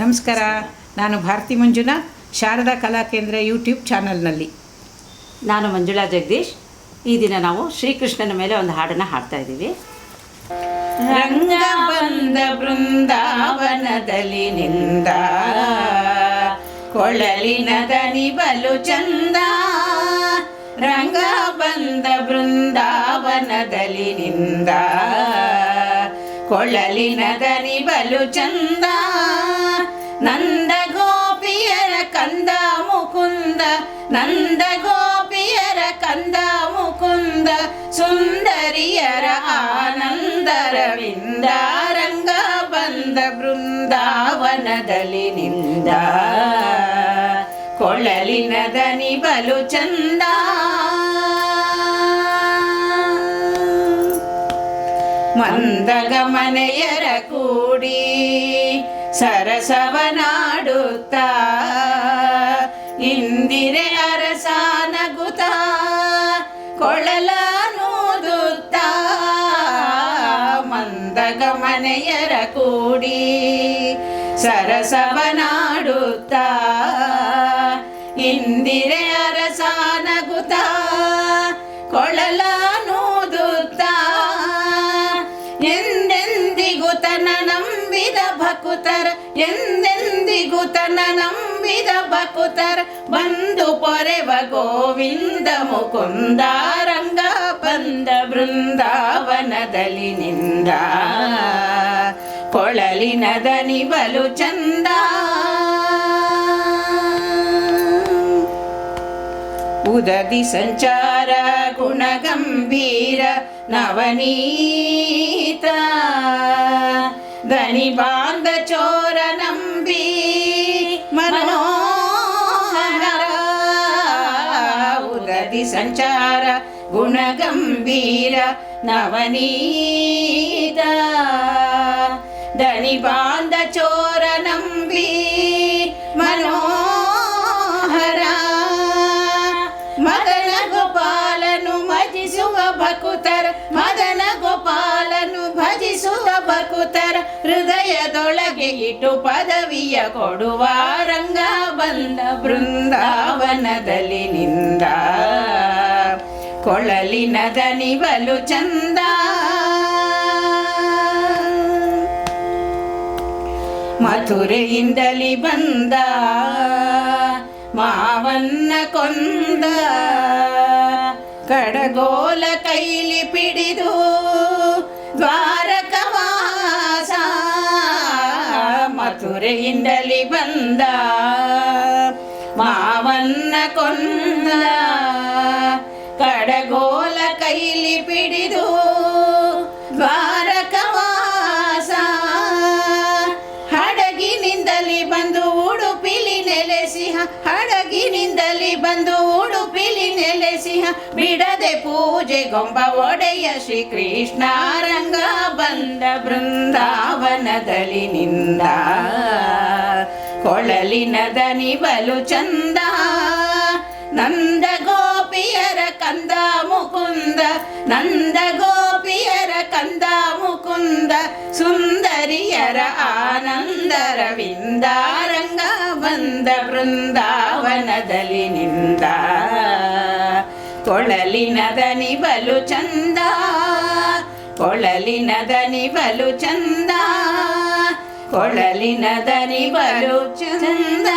ನಮಸ್ಕಾರ. ನಾನು ಭಾರತಿ ಮಂಜುನಾಥ್ ಶಾರದಾ ಕಲಾ ಕೇಂದ್ರ ಯೂಟ್ಯೂಬ್ ಚಾನಲ್ನಲ್ಲಿ. ನಾನು ಮಂಜುಳಾ ಜಗದೀಶ್. ಈ ದಿನ ನಾವು ಶ್ರೀಕೃಷ್ಣನ ಮೇಲೆ ಒಂದು ಹಾಡನ್ನು ಹಾಡ್ತಾ ಇದ್ದೀವಿ. ರಂಗ ಬಂದ ಬೃಂದಾವನದಲ್ಲಿ ನಿಂದ ಕೊಳಲಿನ ದನಿ ಬಲು ಚಂದ. ರಂಗ ಬಂದ ಬೃಂದಾವನದಲ್ಲಿ ನಿಂದ ಕೊಳಲಿನ ದನಿ ಬಲು ಚಂದ. ನಂದ ಗೋಪಿಯರ ಕಂದ ಮುಕುಂದ ನಂದ ಗೋಪಿಯರ ಕಂದ ಮುಕುಂದ ಸುಂದರಿಯರ ಆನಂದರವಿಂದ ರಂಗ ಬಂದ ಬೃಂದಾವನದಲ್ಲಿ ನಿಂದ ಕೊಳಲಿನ ದನಿ ಬಲು ಚಂದ ಮಂದಗಮನೆಯರ ಕೂಡಿ ಸರಸವನಾಡುತ್ತ. ಇಂದಿರೆ ಅರಸಾನಗುತ್ತ ಕೊಳಲನೂದುತ್ತ. ಮಂದಗಮನೆಯರ ಕೂಡಿ ಸರಸವನಾಡುತ್ತ. ಇಂದಿರೆ ನಂಬಿದ ಭಕುತರ ಎಂದೆಂದಿಗೂ ತನ ನಂಬಿದ ಬಕುತರ. ಬಂದು ಪೊರೆವ ಗೋವಿಂದ ಮುಕುಂದ, ರಂಗ ಬಂದ ಬೃಂದಾವನದಲ್ಲಿ ನಿಂದ ಕೊಳಲಿನ ದನಿ ಬಲು ಚಂದ. ಉದದಿ ಸಂಚಾರ ಗುಣಗಂಭೀರ ನವನೀತ. ದನಿ ಬಾಂಧ ಚೋರ ನಂಬಿ ಮನೋಹರ ಉದದಿ ಸಂಚಾರ ಗುಣಗಂಭೀರ ನವನೀತ ದನಿ ಇಟ್ಟು ಪದವಿಯ ಕೊಡುವ ರಂಗ ಬಂದ ಬೃಂದಾವನದಲ್ಲಿ ನಿಂದ. ಕೊಳಲಿನ ದನಿ ಬಲು ಚಂದ. ಮಥುರೆಯಿಂದಲಿ ಬಂದ, ಮಾವನ್ನ ಕೊಂದ. ಕಡಗೋಲ ಕೈಲಿ ಪಿಡಿದು ಮಥುರೆಯಿಂದಲಿ ಬಂದ ಮಾವನ್ನ ಕೊಂದ ಕಡಗೋಲ ಕೈಲಿ ಪಿಡಿದು ದ್ವಾರಕವಾಸ ಹಡಗಿನಿಂದಲಿ ಬಂದು ಉಡುಪಿಲಿ ನೆಲೆಸಿಹ, ಹಡಗಿನಿಂದಲಿ ಬಂದು ಉಡುಪಿಲಿ ನೆಲೆಸಿಹ, ಬಿಡದೆ ಪೂಜೆ ಗೊಂಬ ಒಡೆಯ ಶ್ರೀಕೃಷ್ಣ ರಂಗ ಬಂದ. ಬೃಂದಾವನದಲ್ಲಿ ನಿಂದ ಕೊಳಲಿನ ದನಿ ಬಲು ಚಂದ. ನಂದ ಗೋಪಿಯರ ಕಂದ ಮುಕುಂದ ನಂದ ಗೋಪಿಯರ ಕಂದ ಮುಕುಂದ, ಸುಂದರಿಯರ ಆನಂದರವಿಂದ ರಂಗ ಬಂದ ಬೃಂದಾವನದಲ್ಲಿ ನಿಂದ ಕೊಳಲಿನ ದನಿ ಬಲು ಚಂದ. ಕೊಳಲಿನ ದನಿ ಬಲು ಚಂದ. ಕೊಳಲಿನ ದರಿ ಬಲು ಚಂದ